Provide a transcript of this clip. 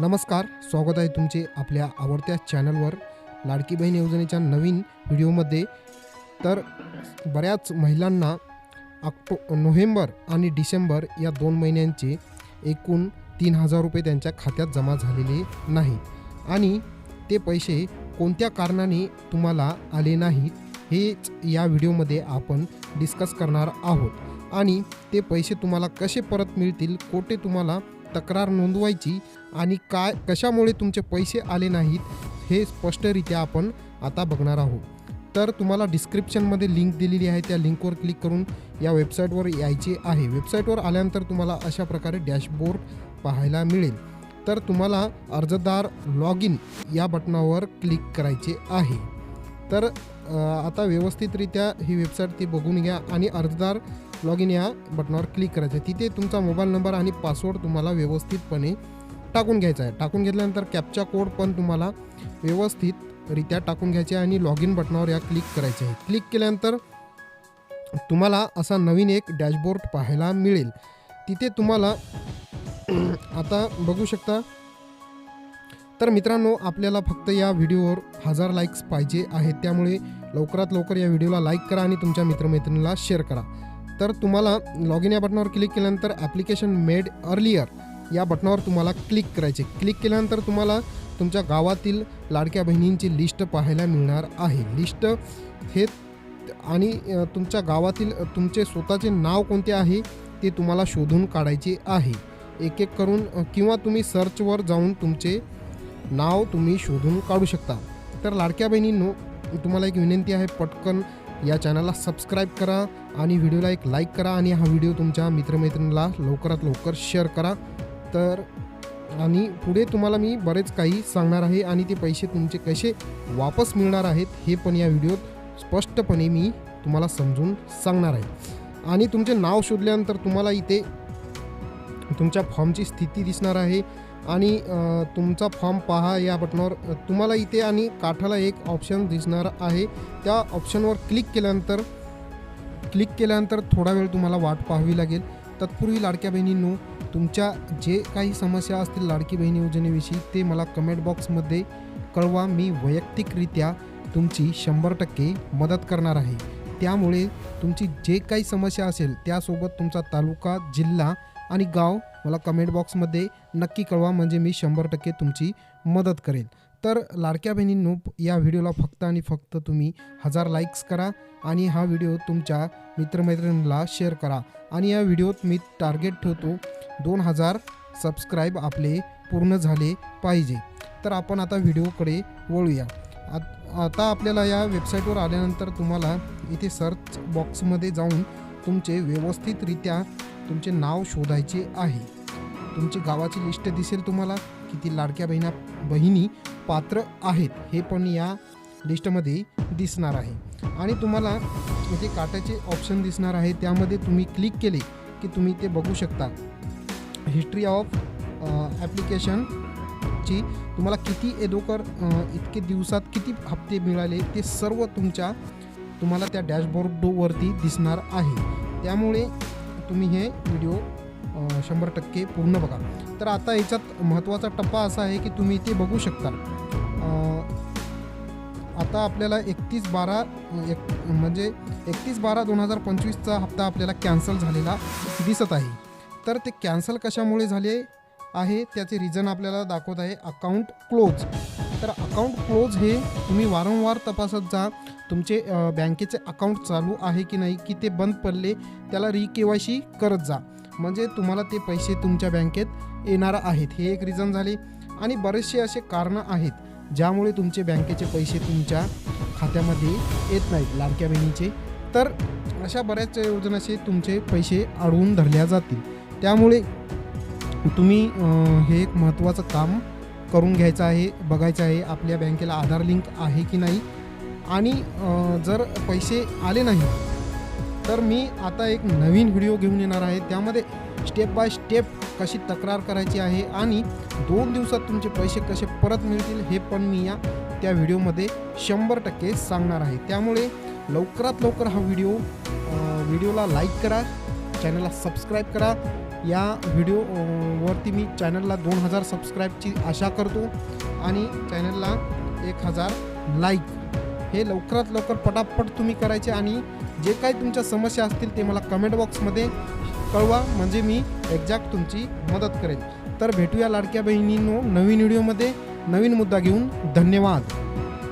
नमस्कार स्वागत आहे तुमचे आपल्या आवडत्या चॅनलवर लाडकी बहीण योजनेच्या नवीन व्हिडिओमध्ये. तर बऱ्याच महिलांना ऑक्टो नोव्हेंबर आणि डिसेंबर या दोन महिन्यांचे एकूण तीन हजार रुपये त्यांच्या खात्यात जमा झालेले नाही. आणि ते पैसे कोणत्या कारणाने तुम्हाला आले नाहीत हेच या व्हिडिओमध्ये आपण डिस्कस करणार आहोत. आणि ते पैसे तुम्हाला कसे परत मिळतील कोठे तुम्हाला तक्रार नोंदवायची आणि काय कशामुळे तुमचे पैसे आले नाहीत हे स्पष्टरित्या आपण आता बघणार आहोत. तर तुम्हाला डिस्क्रिप्शनमध्ये लिंक दिलेली आहे त्या लिंकवर क्लिक करून या वेबसाईटवर यायचे आहे. वेबसाईटवर आल्यानंतर तुम्हाला अशा प्रकारे डॅशबोर्ड पाहायला मिळेल. तर तुम्हाला अर्जदार लॉग इन या बटनावर क्लिक करायचे आहे. तर आता व्यवस्थितरित्या ही वेबसाईट ती बघून घ्या आणि अर्जदार लॉग इन या बटनावर क्लिक करायचं आहे. तिथे तुमचा मोबाईल नंबर आणि पासवर्ड तुम्हाला व्यवस्थितपणे टाकून घ्यायचा आहे. टाकून घेतल्यानंतर कॅपचा कोड पण तुम्हाला व्यवस्थितरित्या टाकून घ्यायचे आहे आणि लॉग इन बटनावर या क्लिक करायचे आहे. क्लिक केल्यानंतर तुम्हाला असा नवीन एक डॅशबोर्ड पाहायला मिळेल. तिथे तुम्हाला आता बघू शकता तर मित्रांनो आपल्याला फक्त या व्हिडिओवर हजार लाईक्स पाहिजे आहेत. त्यामुळे लवकरात लवकर या व्हिडिओला लाईक करा आणि तुमच्या मित्रमैत्रिणीला शेअर करा. तर तुम्हाला लॉग इन या बटनावर क्लिक केल्यानंतर ॲप्लिकेशन मेड अर्लियर या बटनावर तुम्हाला क्लिक करायचे. क्लिक केल्यानंतर तुम्हाला तुमच्या गावातील लाडक्या बहिणींची लिस्ट पाहायला मिळणार आहे. लिस्ट हे आणि तुमच्या गावातील तुमचे स्वतःचे नाव कोणते आहे ते तुम्हाला शोधून काढायचे आहे. एक एक करून किंवा तुम्ही सर्चवर जाऊन तुमचे नाव तुम्ही शोधून काढू शकता. तर लाडक्या बहिणींनो तुम्हाला एक विनंती आहे पटकन या चॅनलला सबस्क्राईब करा आणि व्हिडिओला एक लाईक करा आणि हा व्हिडिओ तुमच्या मित्रमैत्रिणीला लवकरात लवकर शेअर करा. तर आणि पुढे तुम्हाला मी बरेच काही सांगणार आहे आणि ते पैसे तुमचे कसे वापस मिळणार आहेत हे पण या व्हिडिओत स्पष्टपणे मी तुम्हाला समजून सांगणार आहे. आणि तुमचे नाव शोधल्यानंतर तुम्हाला इथे तुमच्या फॉर्मची स्थिती दिसणार आहे. आणि तुमचा फॉर्म पहा या बटनावर. तुम्हाला इथे आणि काठाला एक ऑप्शन दिसणार आहे. त्या ऑप्शनवर क्लिक केल्यानंतर क्लिक केल्यानंतर थोडा वेळ तुम्हाला वाट पाहावी लागेल. तत्पूर्वी लाडक्या बहिणींनो तुमच्या जे काही समस्या असतील लाडकी बहिणी योजनेविषयी ते मला कमेंट बॉक्समध्ये कळवा. मी वैयक्तिकरित्या तुमची शंभर टक्के मदत करणार आहे. त्यामुळे तुमची जे काही समस्या असेल त्यासोबत तुमचा तालुका जिल्हा आणि गाव मला कमेंट बॉक्समध्ये नक्की कळवा म्हणजे मी शंभर टक्के तुमची मदत करेल. तर लाडक्या बहिणींनो या व्हिडिओला फक्त आणि फक्त तुम्ही हजार लाईक्स करा आणि हा व्हिडिओ तुमच्या मित्रमैत्रिणीला शेअर करा. आणि या व्हिडिओत मी टार्गेट ठेवतो दोन हजार सबस्क्राईब आपले पूर्ण झाले पाहिजे. तर आपण आता व्हिडिओकडे वळूया. आत- आता आपल्याला या वेबसाईटवर आल्यानंतर तुम्हाला इथे सर्च बॉक्समध्ये जाऊन तुमचे व्यवस्थितरित्या तुमचे नाव शोधायचे आहे. तुमची गावाची लिस्ट दिसेल तुम्हाला किती लाडक्या बहिणा बहिणी पात्र आहेत हे पण या लिस्टमध्ये दिसणार आहे. आणि तुम्हाला जे काटाचे ऑप्शन दिसणार आहे. त्यामध्ये तुम्ही क्लिक केले की तुम्ही ते बघू शकता. हिस्ट्री ऑफ ॲप्लिकेशनची तुम्हाला किती एदोकर इतके दिवसात किती हप्ते मिळाले ते सर्व तुमच्या तुम्हाला त्या डॅशबोर्डवरती दिसणार आहे. त्यामुळे तुम्ही हे व्हिडिओ शंभर टक्के पूर्ण बघा. तर आता याच्यात महत्त्वाचा टप्पा असा आहे की तुम्ही ते बघू शकता. आता आपल्याला एकतीस बारा एक म्हणजे एकतीस बारा दोन हजार पंचवीसचा हप्ता आपल्याला कॅन्सल झालेला दिसत आहे. तर ते कॅन्सल कशामुळे झाले? आहे त्याचे रिझन आपल्याला दाखवत आहे अकाउंट क्लोज तर अकाउंट क्लोज हे तुम्ही वारंवार तपासत जा तुमचे बँकेचे अकाउंट चालू आहे की नाही की ते बंद पडले त्याला री के वाय सी करत जा. म्हणजे तुम्हाला ते पैसे तुमच्या बँकेत येणार आहेत. हे एक रिझन झाले. आणि बरेचसे असे कारणं आहेत ज्यामुळे तुमचे बँकेचे पैसे तुमच्या खात्यामध्ये येत नाहीत लाडक्या बहिणीचे. तर अशा बऱ्याच योजनाचे तुमचे पैसे अडवून धरल्या जातील. त्यामुळे तुम्ही हे एक महत्त्वाचं काम करून घ्यायचं आहे बघायचं आहे आपल्या बँकेला आधार लिंक आहे की नाही? आणि जर पैसे आले नाही तर मी आता एक नवीन व्हिडिओ घेऊन येणार आहे. त्यामध्ये स्टेप बाय स्टेप कशी तक्रार करायची आहे आणि दोन दिवसात तुमचे पैसे कसे परत मिळतील हे पण मी या त्या व्हिडिओमध्ये शंभर टक्के सांगणार आहे. त्यामुळे लवकरात लवकर हा व्हिडिओ व्हिडिओला लाईक करा चॅनलला सबस्क्राईब करा या व्हिडिओवरती मी चॅनलला दोन हजार सबस्क्राईबची आशा करतो आणि चॅनलला एक हजार लाईक हे लवकरात लवकर पटापट तुम्ही करायचे आणि जे काही तुमच्या समस्या असतील ते मला कमेंट बॉक्समध्ये कळवा म्हणजे मी एक्झॅक्ट तुमची मदत करेन. तर भेटूया लाडक्या बहिणींनो नवीन व्हिडिओमध्ये नवीन मुद्दा घेऊन धन्यवाद.